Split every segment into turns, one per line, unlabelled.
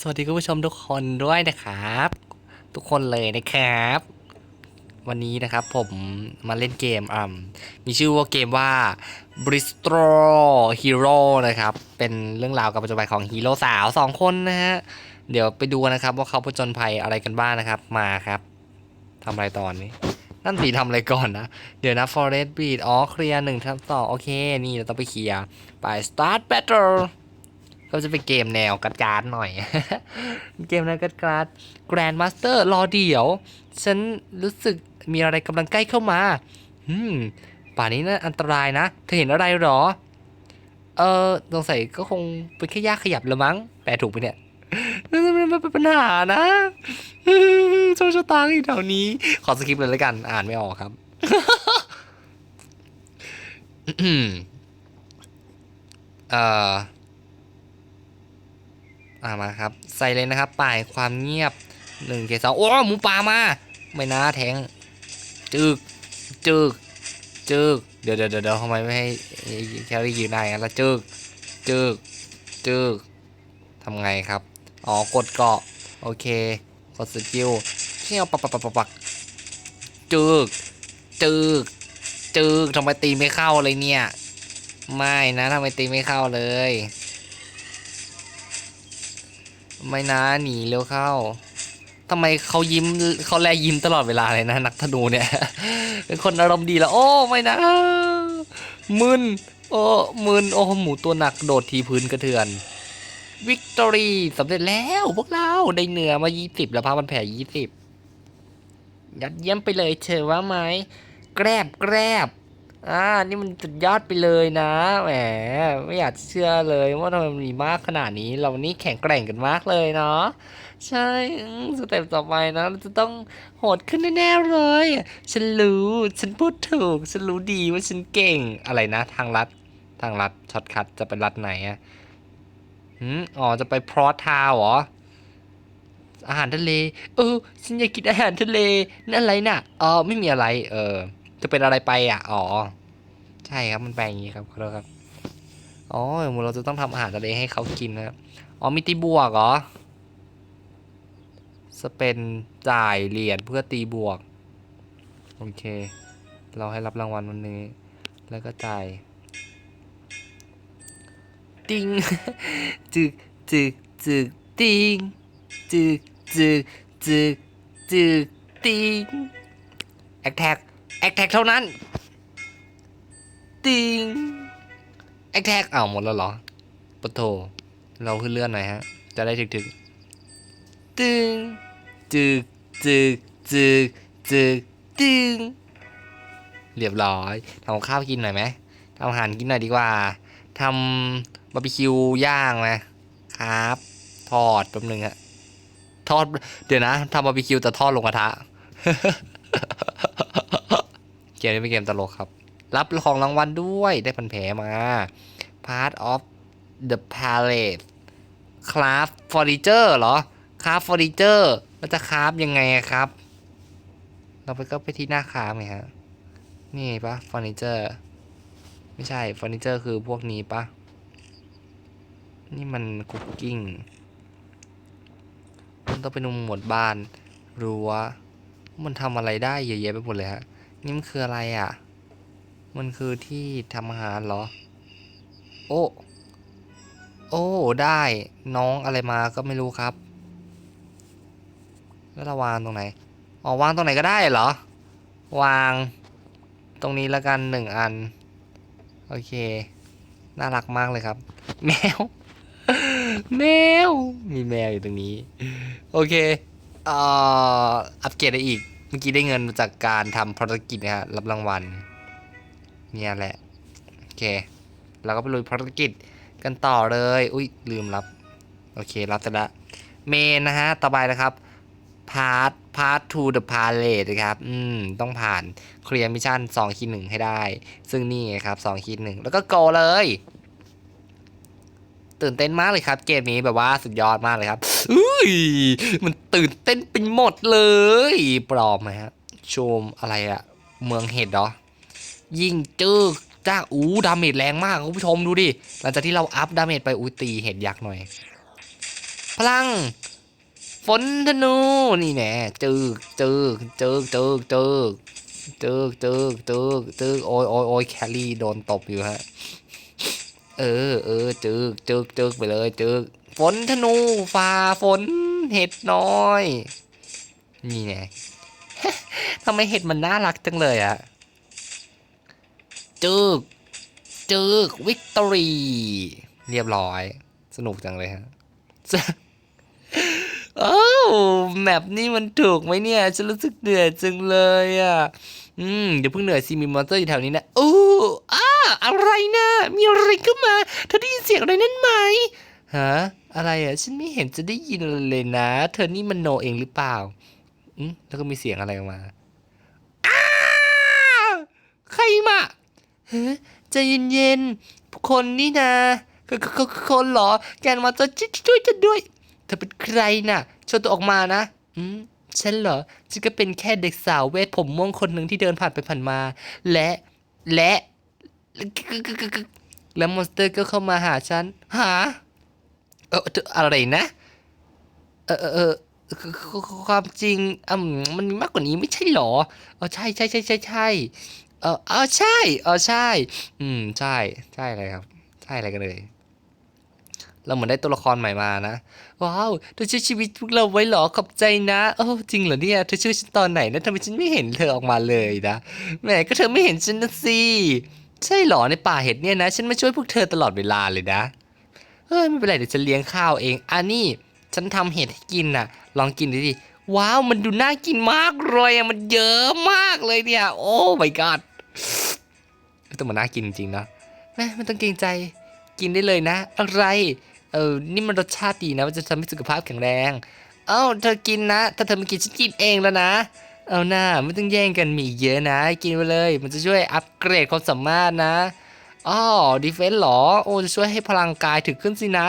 สวัสดีคุณผู้ชมทุกคนด้วยนะครับ ทุกคนเลยนะครับ วันนี้นะครับผมมาเล่นเกมอ่ามีชื่อว่าเกมว่า Bristol Hero นะครับ เป็นเรื่องราวกับปัจจุบันของฮีโร่สาวสองคนนะฮะ เดี๋ยวไปดูนะครับว่าเขาผจญภัยอะไรกันบ้างนะครับ มาครับทำอะไรตอนนี้ นั่นสีทำอะไรก่อนนะ เดี๋ยวนะ Forest Beat อ๋อเคลียร์หนึ่งทับสองโอเค นี่เราต้องไปเคลียร์ไป Start Battle ก็จะเป็นเกมแนวกัดการ์ดหน่อย เกมแนวกัดการ์ด Grand Master รอเดี๋ยว ฉันรู้สึกมีอะไรกำลังใกล้เข้ามาอืมป่านนี้น่าอันตรายนะ เธอเห็นอะไรหรอ เออสงสัยก็คงเป็นแค่ยากขยับละมั้ง แปลถูกไปเนี่ยมันเป็นปัญหานะโชคชะตาอยู่แถวนี้ ขอสคริปต์เลยแล้วกัน อ่านไม่ออกครับเอ่อ อ่ามาครับ ใส่เลยนะครับป่ายความเงียบหนึ่งเกสองโอ้หมูป่ามา ไม่น่าแทงจึกจึกจึกเดี๋ยวเดี๋ยวเดี๋ยวทำไมไม่ให้แครี่ยืนได้กันละจึกจึกจึกทำไงครับ อ๋อกดเกาะ โอเค กดสกิลเชี่ยวปักปักปักปักจึกจึกจึกทำไมตีไม่เข้าเลยเนี่ย ไม่นะทำไมตีไม่เข้าเลย ไม่นะหนีเร็วเข้าทำไมเขายิ้มเขาแลยิ้มตลอดเวลาเลยนะ นักธนูเนี่ยเป็นคนอารมณ์ดีแล้ว โอ้ไม่นะมึนโอ้มึนโอ้หมูตัวหนักโดดทีพื้นกระเทือนวิกตอรี่สำเร็จแล้วพวกเราได้เหนือมา 20 แล้วพามันแผ่20 ยัดเยี่ยมไปเลยเชื่อว่าไหมแกรบแกรบ อ่า นี่มันสุดยอดไปเลยนะ แหม ไม่อยากเชื่อเลยว่าทำไมมันมีมากขนาดนี้ เรานี่แข็งแกร่งกันมากเลยเนาะ ใช่สเต็ปต่อไปนะเราจะต้องโหดขึ้นแน่ๆเลย ฉันรู้ ฉันพูดถูก ฉันรู้ดีว่าฉันเก่ง อะไรนะ ทางลัด ทางลัด ช็อตคัทจะไปลัดไหนอะหืมอ๋อ จะไปพรอทาวเหรอ อาหารทะเล เออ ฉันอยากกินอาหารทะเล นั่นอะไรน่ะอ๋อ ไม่มีอะไร เออ จะเป็นอะไรไปอะ อ๋อ ใช่ครับมันแปลงอย่างนี้ครับขอโทษครับ อ๋อเราจะต้องทำอาหารทะเลให้เขากินนะครับ อ๋อมีตีบวกเหรอสเปนจ่ายเหรียญเพื่อตีบวก โอเค เราให้รับรางวัลวันนี้ แล้วก็จ่ายติงจึกจึกจึกติงจึกจึกจึกจึกติงแอคแท็ก แอคแท็กเท่านั้น ติงแอคแท็กอ้าวหมดแล้วเหรอปะโถเราขึ้นเลื่อนหน่อยฮะ จะได้ถึกถึกๆตึงจึกจึกจึกจึกตึงเรียบร้อยทำกับข้าวกินหน่อยไหมทำอาหารกินหน่อยดีกว่าทำบาร์บีคิวย่างไหมครับ ทอดแป๊บนึงอะทอด เดี๋ยวนะทำบาร์บีคิวแต่ทอดลงกระทะเก มนี้เป็นเกมตลกครับ รับของรางวัลด้วยได้พันแผลมา Part of the Palette Craft Furniture เหรอ Craft Furniture แล้วจะคราฟยังไงครับ เราไปก็ไปที่หน้าคราฟไงฮะ นี่ปะ Furniture ไม่ใช่ Furniture คือพวกนี้ปะ นี่มันคุกกิ้งมันต้องเป็นหมวดบ้าน รั้ว มันทำอะไรได้เยอะแยะไปหมดเลยฮะ นี่มันคืออะไรอะ มันคือที่ทำอาหารเหรอ โอ้ โอ้ ได้น้องอะไรมาก็ไม่รู้ครับ แล้วเราวางตรงไหน อ๋อ วางตรงไหนก็ได้เหรอ วางตรงนี้แล้วกันหนึ่งอัน โอเค น่ารักมากเลยครับ แมว แมว มีแมวอยู่ตรงนี้ โอเค เอ่อ อัปเกรดได้อีก มื่อกี้ได้เงินจากการทำภารกิจนะฮะรับรางวัลเนี่ยแหละโอเคเราก็ไปลุยภารกิจกันต่อเลย อุ้ยลืมรับ โอเค รับเสร็จละเมนนะฮะ ต่อไปนะครับ พาร์ท พาร์ท to the palette นะครับ อืม ต้องผ่านเคลียร์มิชชั่น2คีดหนึ่งให้ได้ ซึ่งนี่ครับ2คีดหนึ่งแล้วก็โกเลย ตื่นเต้นมากเลยครับ เกมนี้แบบว่าสุดยอดมากเลยครับอุ้ยมันตื่นเต้นเป็นหมดเลยปลอมไหมฮะชมอะไรอะเมืองเห็ดเหรอยิ่งจึกจ้าอู้ดาเมจแรงมากคุณผู้ชมดูดิหลังจากที่เราอัพดาเมจไปอุ้ยตีเห็ดยักษ์หน่อย พลังฝนธนูนี่แน่จึกจึกจึกจึกจึกจึกจึกจึกจึกโอ้ยโอ้ยโอ้ยแคลรี่โดนตบอยู่ฮะ เออเออจึกจึกจึกไปเลยจึกฝนธนูฝ่าฝนเห็ดน้อย นี่แน่ทำไมเห็ดมันน่ารักจังเลยอะจึกจึกวิกตอรีเรียบร้อย สนุกจังเลยฮะโอ้แมปนี่มันถูกไหมเนี่ย ฉันรู้สึกเหนื่อยจังเลยอะ อืมเดี๋ยวเพิ่งเหนื่อยสิมีมอนสเตอร์อยู่แถวนี้นะโอ้ อะไรนะ มีอะไรก็มา เธอได้ยินเสียงอะไรนั่นไหมฮะอะไรอะ ฉันไม่เห็นจะได้ยินเลยนะ เธอนี่มันโนเองหรือเปล่าอืมแล้วก็มีเสียงอะไรออกมาอ้าใครมาเฮ้ใจเย็นๆคนนี่นะคคคนหรอ แกนมาจะช่วยฉันด้วย เธอเป็นใครน่ะชว์ตัวออกมานะ อืมฉันเหรอฉันก็เป็นแค่เด็กสาวเวทผมม่วงคนหนึ่งที่เดินผ่านไปผ่านมา และและ แล้วมอนสเตอร์ก็เข้ามาหาฉัน หา เออเธออะไรนะ เออเออความจริงอืมมันมีมากกว่านี้ไม่ใช่หรอเออใช่ใช่ใช่ใช่ใช่เออเออใช่เออใช่ อืมใช่ ใช่อะไรครับ ใช่อะไรกันเลยเราเหมือนได้ตัวละครใหม่มานะ ว้าวเธอช่วยชีวิตพวกเราไว้หรอขอบใจนะโอ้จริงเหรอเนี่ยเธอช่วยฉันตอนไหนนะทำไมฉันไม่เห็นเธอออกมาเลยนะแหมก็เธอไม่เห็นฉันนะสิ ใช่หรอในป่าเห็ดเนี่ยนะ ฉันมาช่วยพวกเธอตลอดเวลาเลยนะ เฮ้ยไม่เป็นไรเดี๋ยวฉันเลี้ยงข้าวเอง อันนี้ฉันทำเห็ดให้กินน่ะ ลองกินดูดิว้าวมันดูน่ากินมากเลยอะมันเยอะมากเลยเนี่ย โอ้ my god แต่มันน่ากินจริงนะแม่ไม่ต้องเกรงใจกินได้เลยนะ อะไรเออนี่มันรสชาติดีนะมันจะทำให้สุขภาพแข็งแรง เอ้าเธอกินนะ ถ้าเธอไม่กินฉันกินเองแล้วนะ เอาหน้าไม่ต้องแย่งกันมีอีกเยอะนะ กินไปเลย มันจะช่วยอัปเกรดความสามารถนะอ๋อดีเฟนส์หรอ โอ้จะช่วยให้พลังกายถึงขึ้นสินะ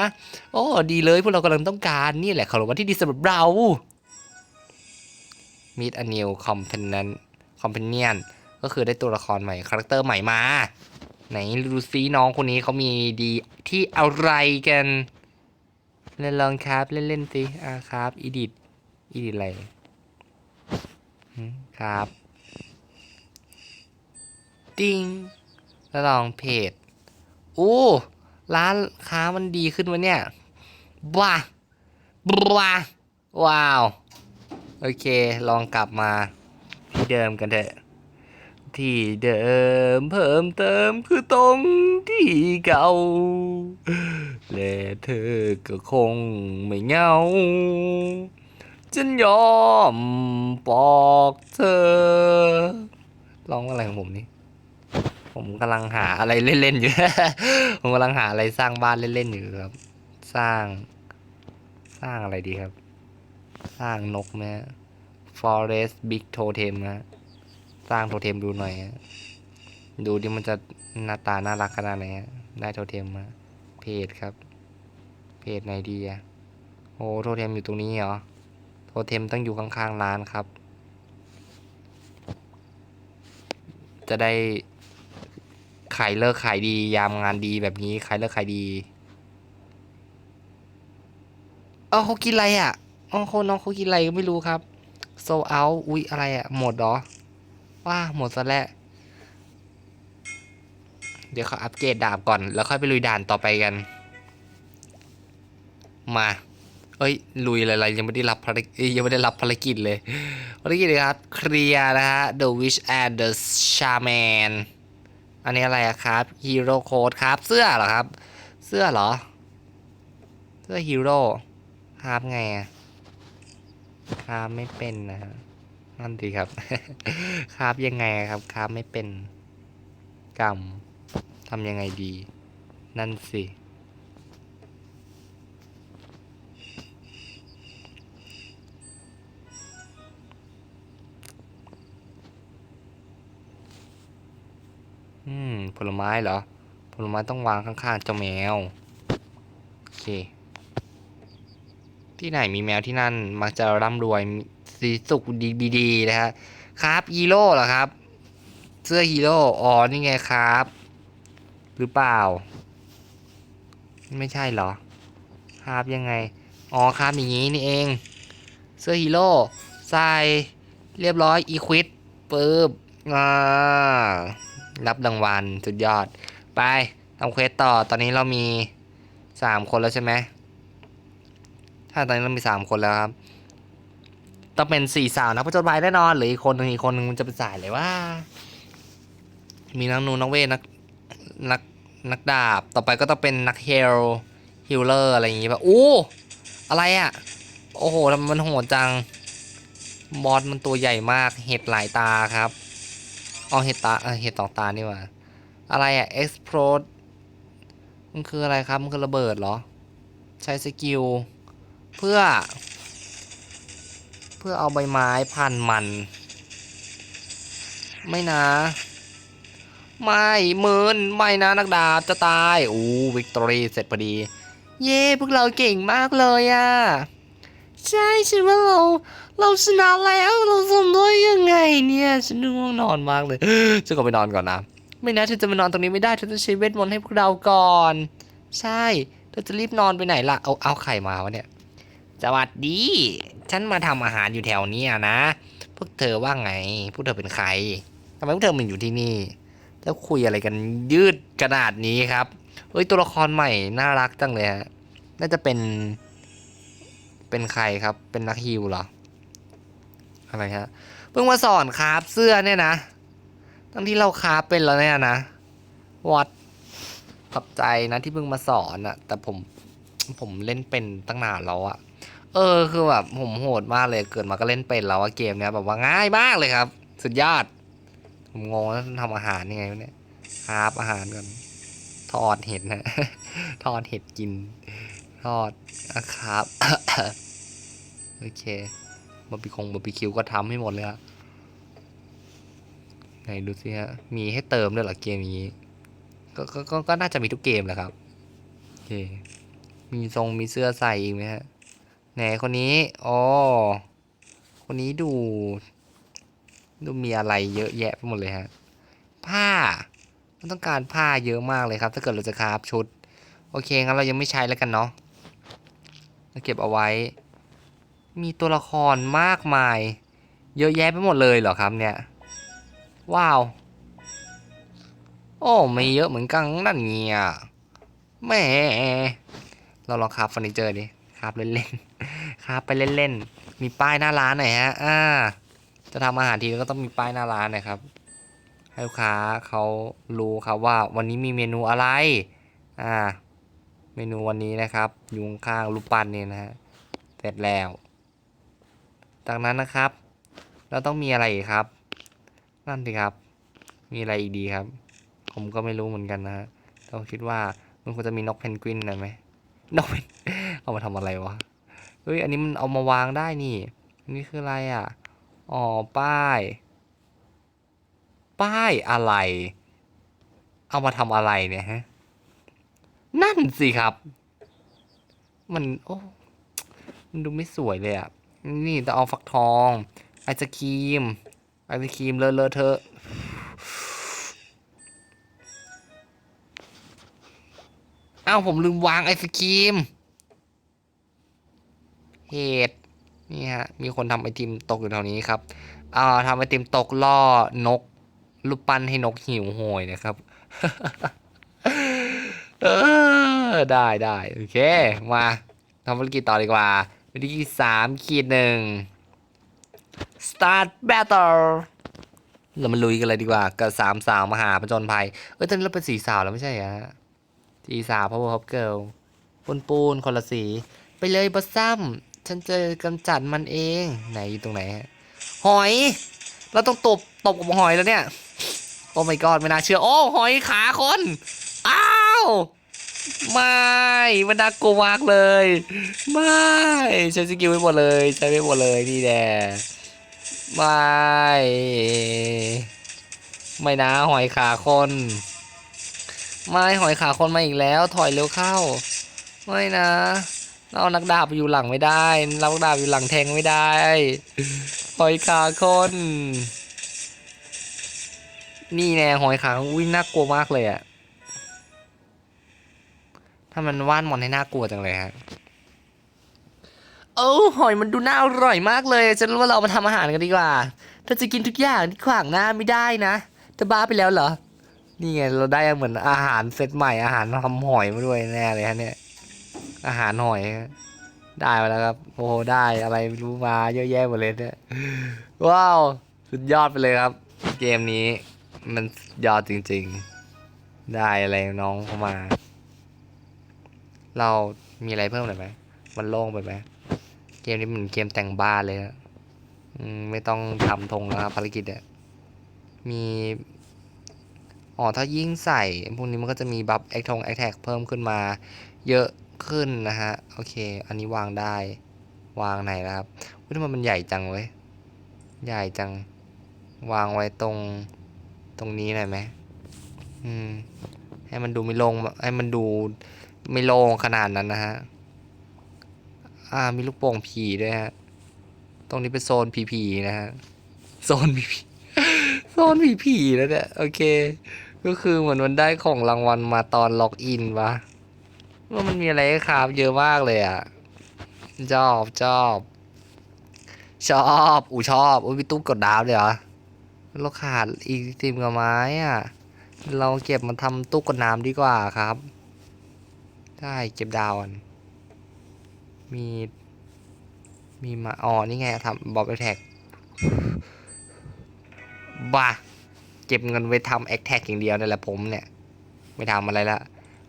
โอ้ดีเลยพวกเรากำลังต้องการนี่แหละขาบอกว่าที่ดีสำหรับเรา Meet a new companion companion ก็คือได้ตัวละครใหม่ คาแรคเตอร์ใหม่มา ไหนดูซิน้องคนนี้เขามีดีที่อะไรกัน เล่นลองครับ เล่นเล่นสิอ่าครับอีดิทอีดิทอะไร ครับ ติงแล้วลองเพจโอ้ร้านค้ามันดีขึ้นวะเนี่ยบ้าบ้าว้าว โอเค ลองกลับมาที่เดิมกันเถอะ ที่เดิมเพิ่มเติมคือตรงที่เก่า และเธอก็คงไม่เงา ฉันยอมบอกเธอร้องอะไรของผมนี่ ผมกำลังหาอะไรเล่นๆอยู่ ผมกำลังหาอะไรสร้างบ้านเล่นๆอยู่ครับ สร้าง สร้างอะไรดีครับ สร้างนกไหมฮะ forest big totem นะ สร้างโทเทมดูหน่อยฮะดูดิมันจะหน้าตาน่ารักขนาดไหนฮะได้โทเทมมาเพจครับ เพจไหนดีอะโอ้โทเทมอยู่ตรงนี้เหรอ เทมต้องอยู่ข้างๆร้านครับ จะได้ขายเลิกขายดียามงานดีแบบนี้ขายเลิกขายดี เออเขากินอะไรอะอ๋อเขาน้องเขากินอะไรก็ไม่รู้ครับโซเอาอุ๊ยอะไรอะ หมดเหรอว่าหมดซะแล้วเดี๋ยวเขาอัปเกรดดาบก่อน แล้วค่อยไปลุยด่านต่อไปกัน มา เอ้ยลุยอะไรยังไม่ได้รับภารกิจยังไม่ได้รับภารกิจเลยภารกิจเลครับเคลียร์นะฮะ The Witch and the Shaman อันนี้อะไรครับ Hero Code ครับเสื้อเหรอครับ เสื้อเหรอ เสื้อฮีโร่ครับไงอะครับไม่เป็นนะฮะนั่นดีครับ ครับยังไงครับครับไม่เป็นกรรมทำยังไงดี นั่นสิ อืม ผลไม้เหรอ ผลไม้ต้องวางข้างๆเจ้าแมว โอเค ที่ไหนมีแมวที่นั่น มักจะร่ำรวยสีสุขดีดีดีนะฮะครับฮีโร่เหรอครับ เสื้อฮีโร่อ๋อนี่ไงครับ หรือเปล่า ไม่ใช่เหรอ ครับยังไง อ๋อครับอย่างนี้นี่เอง เสื้อฮีโร่ใส่เรียบร้อยอีควิดปึ๊บอ่า รับรางวัลสุดยอด ไปทำเควสต่อตอนนี้เรามีสามคนแล้วใช่ไหมถ้าตอนนี้เรามีสามคนแล้วครับ ต้องเป็นสี่สาวนักผจญภัยแน่นอนหรืออีกคนหนึงอีกคนหนึงมันจะเป็นสายเลยว่า มีนักนูนักเวทนักนักนักดาบ ต่อไปก็ต้องเป็นนักเฮลฮิลเลอร์อะไรอย่างงี้ป่ะอู้อะไรอะ่ะ โอ้โหทำมมันโหดจัง บอสมันตัวใหญ่มาก เห็ดหลายตาครับ อ๋อเห็ดตาเออเห็ดสองตานี่ว่าอะไรอะ explode มันคืออะไรครับ มันคือระเบิดเหรอ ใช้สกิล เพื่อ เพื่อเอาใบไม้พันมัน ไม่นะ ไม่หมืนไม่นะนักดาบจะตาย อู้วิกตอรี่เสร็จพอดี เย้ พวกเราเก่งมากเลยอะ ใช่ฉันว่าเรา เราชนะแล้วเราทำได้ยังไงเนี่ยฉันง่วงนอนมากเลยฉันก็ไปนอนก่อนนะ ไม่นะเธอจะมานอนตรงนี้ไม่ได้เธอต้องใช้เวทมนต์ให้พวกเราก่อน ใช่เธอจะรีบนอนไปไหนล่ะเอาเอาไข่มาวะเนี่ยสวัสดี ฉันมาทำอาหารอยู่แถวนี้นะ พวกเธอว่าไง พวกเธอเป็นใครทำไมพวกเธอมาอยู่ที่นี่ แล้วคุยอะไรกันยืดขนาดนี้ครับเฮ้ยตัวละครใหม่น่ารักจังเลยฮะน่าจะเป็น เป็นใครครับ เป็นนักฮิวเหรอ อะไรฮะ เพิ่งมาสอนคราฟเสื้อเนี่ยนะทั้งที่เราคราฟเป็นแล้วเนี่ยนะวัดขอบใจนะที่เพิ่งมาสอนอะแต่ผมผมเล่นเป็นตั้งนานแล้วอะเออคือแบบผมโหดมากเลยเกิดมาก็เล่นเป็นแล้วอะเกมเนี้ยแบบว่าง่ายมากเลยครับ สุดยอด ผมงงว่าทำอาหารยังไงเนี่ยคราฟอาหารก่อนทอดเห็ดนะ ทอดเห็ดกิน ทอดนะครับ โอเคบาร์บีคงบาร์บีคิวก็ทำให้หมดเลยฮะไหนดูสิฮะ มีให้เติมด้วยหรอเกมนี้ ก็ก็ก็ก็น่าจะมีทุกเกมแหละครับ โอเค มีทรงมีเสื้อใส่อีกไหมฮะ ไหนคนนี้ อ๋อ คนนี้ดู ดูมีอะไรเยอะแยะไปหมดเลยฮะ ผ้ามันต้องการผ้าเยอะมากเลยครับ ถ้าเกิดเราจะคราฟชุด โอเคงั้นเรายังไม่ใช้แล้วกันเนาะ เราเก็บเอาไว้ มีตัวละครมากมาย เยอะแยะไปหมดเลยเหรอครับเนี่ย ว้าว โอ้ไม่เยอะเหมือนกันนั่นเนี่ยแหมเราลองคราฟเฟอร์นิเจอร์ดิคราฟเล่นๆคราฟไปเล่นๆ มีป้ายหน้าร้านหน่อยฮะ อ่า จะทำอาหารทีก็ต้องมีป้ายหน้าร้านนะครับ ให้ลูกค้าเขารู้ครับว่าวันนี้มีเมนูอะไร อ่า เมนูวันนี้นะครับยู่ข้างรูปปั้นนี่นะฮะเสร็จแล้ว จากนั้นนะครับ เราต้องมีอะไรครับ นั่นสิครับ มีอะไรอีกดีครับ ผมก็ไม่รู้เหมือนกันนะฮะเราคิดว่ามันควรจะมีนกเพนกวินหน่อยไหมนกเพนเอามาทำอะไรวะเฮ้ยอันนี้มันเอามาวางได้นี่อันนี่คืออะไรอะอ๋อป้าย ป้ายอะไร เอามาทำอะไรเนี่ยฮะ นั่นสิครับ มันโอ้มันดูไม่สวยเลยอะ่ะนี่ต้องเอาฟักทองไอศครีมไอศครีมเลอะเลอะเทอะอ้าวผมลืมวางไอศครีม เหตุนี่ฮะ มีคนทำไอติมตกอยู่แถวนี้ครับอ่าทำไอติมตกล่อนก รูปปั้นให้นกหิวโหยนะครับ เออได้ได้โอเค มาทำภารกิจต่อดีกว่าวิธีสามขีดหนึ่ง start battle เรามาลุยกันเลยดีกว่า กับสามสาวมหาผจญภัย เอ้ย ตอนนี้เราเป็นสีสาวแล้วไม่ใช่ฮะสีสาวพาวเวอร์ฮอปเกิลปูนปูนคนละสี ไปเลยบัสซัมฉันจะกำจัดมันเอง ไหนอยู่ตรงไหนฮะหอย เราต้องตบ ตบกับหอยแล้วเนี่ย โอ้ my god ไม่น่าเชื่อ โอ้ หอยขาคน ไม่มันน่ากลัวมากเลย ไม่ใช้สกิลไปหมดเลย ใช้ไปหมดเลยนี่แน่ไม่ ไม่นะหอยขาคน ไม่หอยขาคนมาอีกแล้ว ถอยเร็วเข้า ไม่นะเรานักดาบไปอยู่หลังไม่ได้เรานักดาบอยู่หลังแทงไม่ได้หอยขาคนนี่แน่หอยขาอุ้ยน่ากลัวมากเลยอะ ถ้ามันว่านมอนให้น่ากลัวจังเลยฮะโอ้หอยมันดูน่าอร่อยมากเลยฉันว่าเรามาทำอาหารกันดีกว่าถ้าจะกินทุกอย่างที่ขวางหน้าไม่ได้นะจะบ้าไปแล้วเหรอ นี่ไงเราได้เหมือนอาหารเซตใหม่อาหารทำหอยมาด้วยแน่เลยฮะเนี่ย อาหารหอยได้มาแล้วครับโอ้โหได้อะไรไรู้มาเยอะแยะหมดเลยเนี่ยว้าวสุดยอดไปเลยครับ เกมนี้ มันยอดจริง ๆ ได้อะไรน้องเข้ามา เรามีอะไรเพิ่มหน่อยไหมมันโล่งไปไหมเกมนี้เหมือนเกมแต่งบ้านเลยอะอืมไม่ต้องทำธงแล้วครับภารกิจอะมีอ๋อถ้ายิ่งใส่พวกนี้มันก็จะมีบัฟแอคทงแอคแท็กเพิ่มขึ้นมา เยอะขึ้นนะฮะ โอเค อันนี้วางได้ วางไหนนะครับวิทำไมมันใหญ่จังเว้ย ใหญ่จัง วางไว้ตรงตรงนี้หน่อยไหมอืม ให้มันดูไม่โลง ให้มันดู ไม่โล่งขนาดนั้นนะฮะ อ่ามีลูกโป่งผีด้วยฮะ ตรงนี้เป็นโซนผีผีๆนะฮะ โซนผีโซนผีผีๆแล้วเนี่ย โอเค ก็คือเหมือนมันได้ของรางวัลมาตอนล็อกอินวะว่ามันมีอะไรให้คราฟเยอะมากเลยอะชอบชอบชอบอูชอบอุ้ยพี่ตู้กดดาวเลยเหรอเราขาดอีกติมกับไม้อะ เราเก็บมาทำตู้กดน้ำดีกว่าครับ ได้เก็บดาวกันมีมีมาอ๋อนี่ไงทำบอบแอคแท็กบ้าเก็บเงินไว้ทำแอคแท็กอย่างเดียวนี่แหละผมเนี่ย ไม่ทำอะไรละ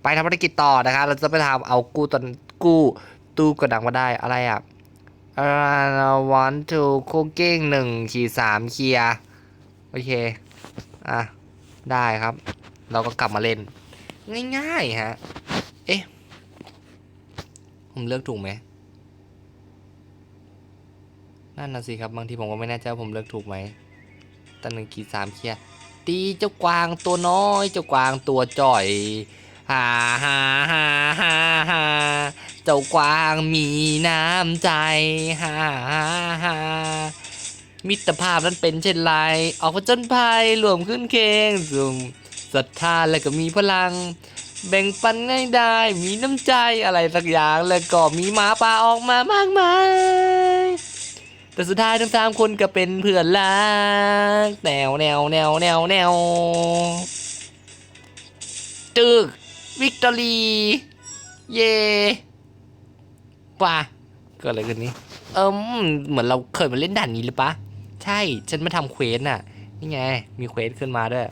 ไปทำภารกิจต่อนะครับเราจะไปทำเอากู้ตอนกู้ตู้กระดังมาได้อะไรอะ uh, one two cooking หนึ่งขีดสามเคลียร์โอเค อะ ได้ครับ เราก็กลับมาเล่น ง่ายๆฮะ เอ๊ะ ผมเลือกถูกไหมนั่นน่ะสิครับบางทีผมก็ไม่แน่ใจว่าผมเลือกถูกไหมตั้งหนึ่งขีดสามเคลียตีเจ้ากวางตัวน้อย เจ้ากวางตัวจ่อยฮ่าฮ่าฮ่าฮ่าฮ่าเจ้ากวางมีน้ำใจฮ่าฮ่าฮ่ามิตรภาพนั้นเป็นเช่นไร ออกผจญภัยรวมขึ้นเคงสุ่มศรัทธาและก็มีพลัง แบ่งปันง่ายได้ มีน้ำใจอะไรสักอย่าง แล้วก็มีหมาป่าออกมามากมาย แต่สุดท้ายทั้งสามคนก็เป็นเพื่อนรักแนวแนวแนวแนวแนวตึกวิกตอรี เย่ป่ะเกิดอะไรขึ้นนี่เอิมเหมือนเราเคยมาเล่นด่านนี้หรือปะ ใช่ ฉันมาทำเควสน่ะ นี่ไง มีเควสขึ้นมาด้วย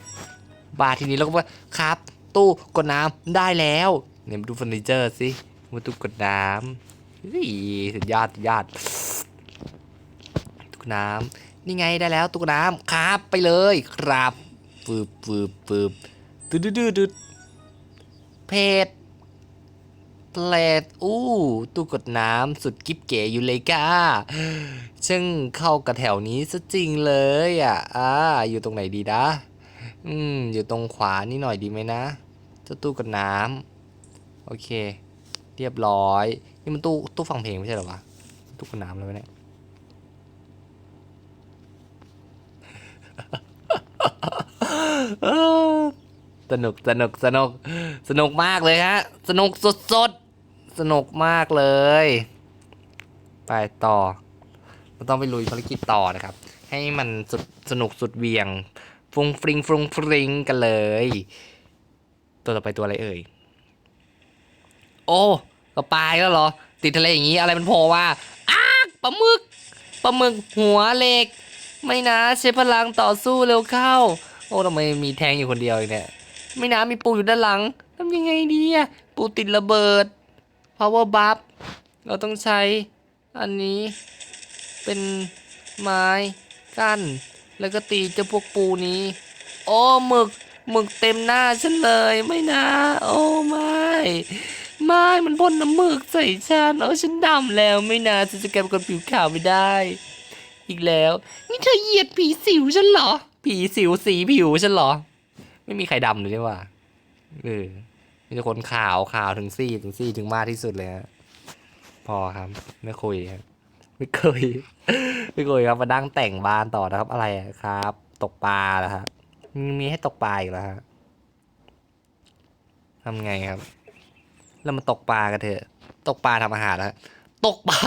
บาทีนี้เราก็ว่าครับ ตู้กดน้ำได้แล้วเนี่ยมาดูเฟอร์นิเจอร์สิมาตู้กดน้ำเฮ้ยสุดยอดสุดยอดตู้น้ำนี่ไงได้แล้วตู้น้ำครับไปเลยครับฟืบฟืบฟืบตืดดืดดืดเพจเพลทอู้ตู้กดน้ำสุดกิ๊บเก๋อยู่เลยก้าช่งเข้ากับแถวนี้ซะจริงเลยอะอ่าอยู่ตรงไหนดีนะอืม อยู่ตรงขวานี่หน่อยดีไหมนะ เจ้าตู้กดน้ำโอเค เรียบร้อย นี่มันตู้ตู้ฟังเพลงไม่ใช่หรอวะตู้กดน้ำแล้วะเนี่ยสนุกสนุกสนุกสนุกมากเลยฮะ สนุกสดสดสนุกมากเลย ไปต่อเราต้องไปลุยภารกิจต่อนะครับ ให้มันสุดสนุกสุดเวียง ฟรุงฟริงฟรุงฟริงกันเลย ตัวต่อไปตัวอะไรเอ่ย โอ้กระปายแล้วเหรอ ติดทะเลอย่างนี้อะไรมันโผล่ว่าอ้ากปลาหมึกปลาหมึกหัวเหล็ก ไม่นะใช้พลังต่อสู้เร็วเข้า โอ้ทำไมมีแทงอยู่คนเดียวอีกเนี่ย ไม่นะมีปูอยู่ด้านหลังทำยังไงดีอะปูติดระเบิด power buff เราต้องใช้อันนี้เป็นไม้กั้น แล้วก็ตีเจ้าพวกปูนี้ โอ้หมึก หมึกเต็มหน้าฉันเลยไม่นะ โอ้ไม่ไม่มันพ่นน้ำหมึกใส่ฉันโอ้ฉันดำแล้วไม่นะฉันจะกลายเป็นคนผิวขาวไม่ได้ อีกแล้ว นี่เธอเหยียดผีสิวฉันเหรอ ผีสิวสีผิวฉันเหรอ ไม่มีใครดำเลยนี่หว่าเออมีแต่คนขาวขาวถึงซี่ถึงซี่ถึงมากที่สุดเลยฮะพอครับ ไม่คุยครับไม่เคย ไม่คุยครับมาดั้งแต่งบ้านต่อนะครับ อะไรอะครับ ตกปลาแล้วฮะมี มีให้ตกปลาอีกแล้วฮะทำไงครับ แล้วมาตกปลากันเถอะ ตกปลาทำอาหารแล้วตกปลา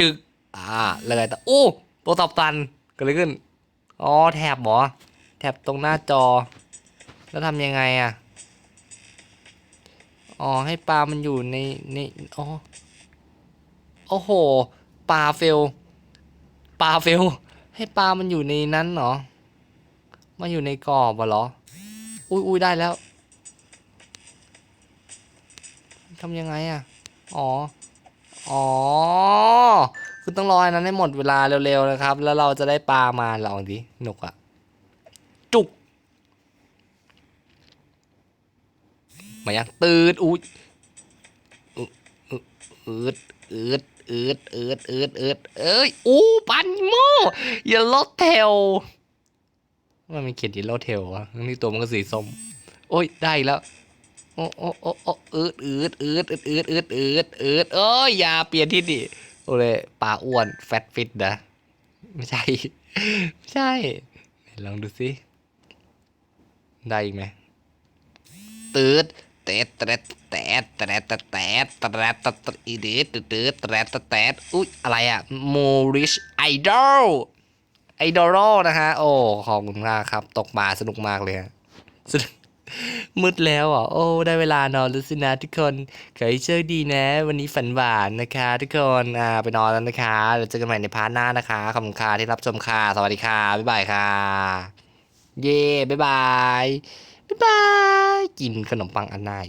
จึก อ่าแล้วไงต่โอ้ตัวตอบตันเกิดอะไรขึ้น อ๋อแถบหรอแถบตรงหน้าจอ แล้วทำยังไงอะ อ๋อให้ปลามันอยู่ในในอ๋อ โอ้โห ปลาเฟล ปลาเฟล ให้ปลามันอยู่ในนั้นเหรอ มันอยู่ในกรอบเหรอ อุ้ยอุ้ยได้แล้วทำยังไงอะ อ๋อ อ๋อ คือต้องรออันนั้นให้หมดเวลาเร็วๆนะครับ แล้วเราจะได้ปลามาลองดิหนุกอะจุก มายังตืดอุ้ยอึอึอืดอืด เอืดเอืดเอืดเอืดเอ้ยอู้ปันโมอย่าลดเทลมันไม่เขียนยิโลเทลวะนี่ตัวมันก็สีส้มโอ้ยได้แล้วโอ้โอ้โอ้โอ้อืดอืดเอืดเอืดเอืดเอืดอืดอืดเอ้ยอย่าเปลี่ยนที่ดิโอ้เลยปลาอ้วนแฟตฟิตนะไม่ใช่ไม่ใช่ลองดูสิได้อีกไหมตืดเตะเตะ แตะแตะแตะแตะแตะแตะแตะแตะอีเดตตืดแตะแตะแตะอุ๊ยอะไรอะโมริชไอดอลไอดอลนะฮะ โอ้ขอบคุณมากครับ ตกมาสนุกมากเลยสนุกมืดแล้วอะโอ้ ได้เวลานอนแล้วสินะทุกคนขอให้โชคดีนะ วันนี้ฝันหวานนะคะ ทุกคนอ่าไปนอนแล้วนะคะเดี๋ยวเจอกันใหม่ในพาร์ทหน้านะคะขอบคุณค่ะที่รับชมค่ะ สวัสดีค่ะ บ๊ายบายค่ะ เย่บ๊ายบาย บ๊ายบาย กินขนมปังอันนาย